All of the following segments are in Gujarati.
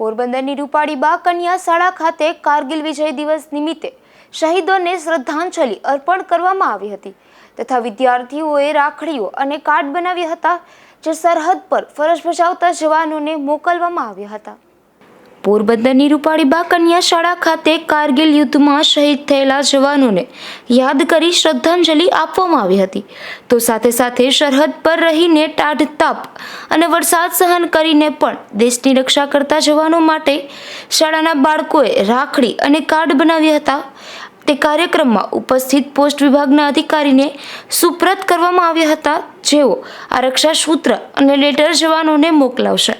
પોરબંદરની રૂપાળીબા કન્યા શાળા ખાતે કારગિલ વિજય દિવસ નિમિત્તે શહીદોને શ્રદ્ધાંજલિ અર્પણ કરવામાં આવી હતી. તથા વિદ્યાર્થીઓએ રાખડીઓ અને કાર્ડ બનાવ્યા હતા, જે સરહદ પર ફરજ બજાવતા જવાનોને મોકલવામાં આવ્યા હતા. પોરબંદરની રૂપાળીબા કન્યા શાળા ખાતે કારગિલ યુદ્ધમાં શહીદ થયેલા જવાનોને યાદ કરી શ્રદ્ધાંજલિ આપવામાં આવી હતી. તો સાથે સાથે સરહદ પર રહીને ટાઢ તાપ અને વરસાદ સહન કરીને પણ દેશની રક્ષા કરતા જવાનો માટે શાળાના બાળકોએ રાખડી અને કાર્ડ બનાવ્યા હતા. તે કાર્યક્રમમાં ઉપસ્થિત પોસ્ટ વિભાગના અધિકારીને સુપ્રત કરવામાં આવ્યા હતા. જેઓ આ રક્ષા સૂત્ર અને લેટર જવાનોને મોકલાવશે.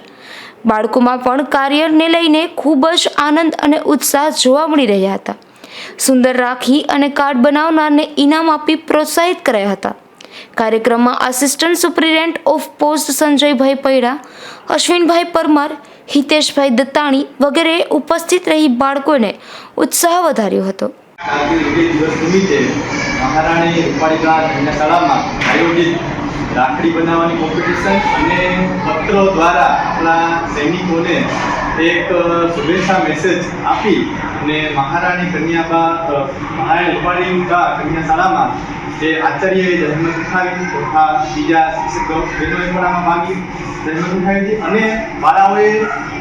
બાળકોમાં પણ કાર્યને લઈને ખૂબ જ આનંદ અને ઉત્સાહ જોવા મળી રહ્યા હતા. સુંદર રાખી અને કાર્ડ બનાવનારને ઇનામ આપી પ્રોત્સાહિત કર્યા હતા. કાર્યક્રમમાં આસિસ્ટન્ટ સુપ્રિન્ટેન્ડન્ટ ઓફ પોસ્ટ સંજયભાઈ પૈડા, અશ્વિનભાઈ પરમાર, હિતેશભાઈ દત્તાણી વગેરે ઉપસ્થિત રહી બાળકોને ઉત્સાહ વધાર્યો હતો. મહારાણી રૂપાણી શાળામાં આયોજિત રાખડી બનાવવાની કોમ્પિટિશન અને પત્રો દ્વારા આપણા સૈનિકોને એક શુભેચ્છા મેસેજ આપી અને મહારાણી કન્યાબા મહારાણી રૂપાળીબા કન્યા શાળામાં એ આચાર્યએ જહેમત ઉઠાવી તથા બીજા શિક્ષકો બહેનોએ પણ આમાં ભાગી જહેમત ઉઠાવી અને બાળાઓએ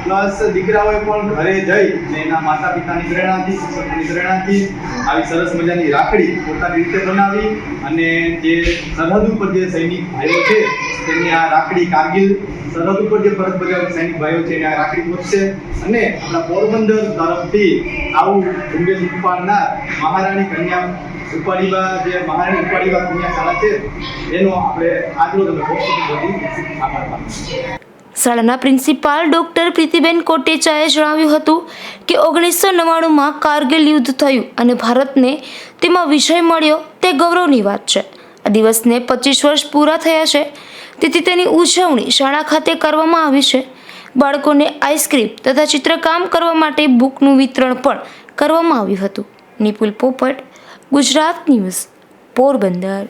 પ્લસ દીકરાઓએ પણ ઘરે જઈ અને એના માતા પિતાની પ્રેરણાથી, શિક્ષકોની પ્રેરણાથી આવી સરસ મજાની રાખડી પોતાની રીતે બનાવી અને જે સરહદ ઉપર જે સૈનિક ભાઈઓ છે તેમની આ રાખડી કારગિલ સરહદ ઉપર જે ફરજ બજાવતા સૈનિક ભાઈઓ છે એને આ રાખડી પહોંચશે અને આપણા પોરબંદર તરફથી આવું ઝુંબેશ ઉપાડનાર મહારાણી કન્યા ઉપાડીબા જે મહારાણી ઉપાડીબા કન્યા શાળા છે, એનો આપણે આજનો તમે આભાર શાળાના પ્રિન્સિપાલ ડોક્ટર પ્રીતિબેન કોટેચાએ જણાવ્યું હતું કે ઓગણીસો નવ્વાણુંમાં કારગિલ યુદ્ધ થયું અને ભારતને તેમાં વિજય મળ્યો, તે ગૌરવની વાત છે. આ દિવસને પચીસ વર્ષ પૂરા થયા છે. તેથી તેની ઉજવણી શાળા ખાતે કરવામાં આવી છે. બાળકોને આઈસ્ક્રીમ તથા ચિત્રકામ કરવા માટે બુકનું વિતરણ પણ કરવામાં આવ્યું હતું. નિપુલ પોપટ, ગુજરાત ન્યૂઝ, પોરબંદર.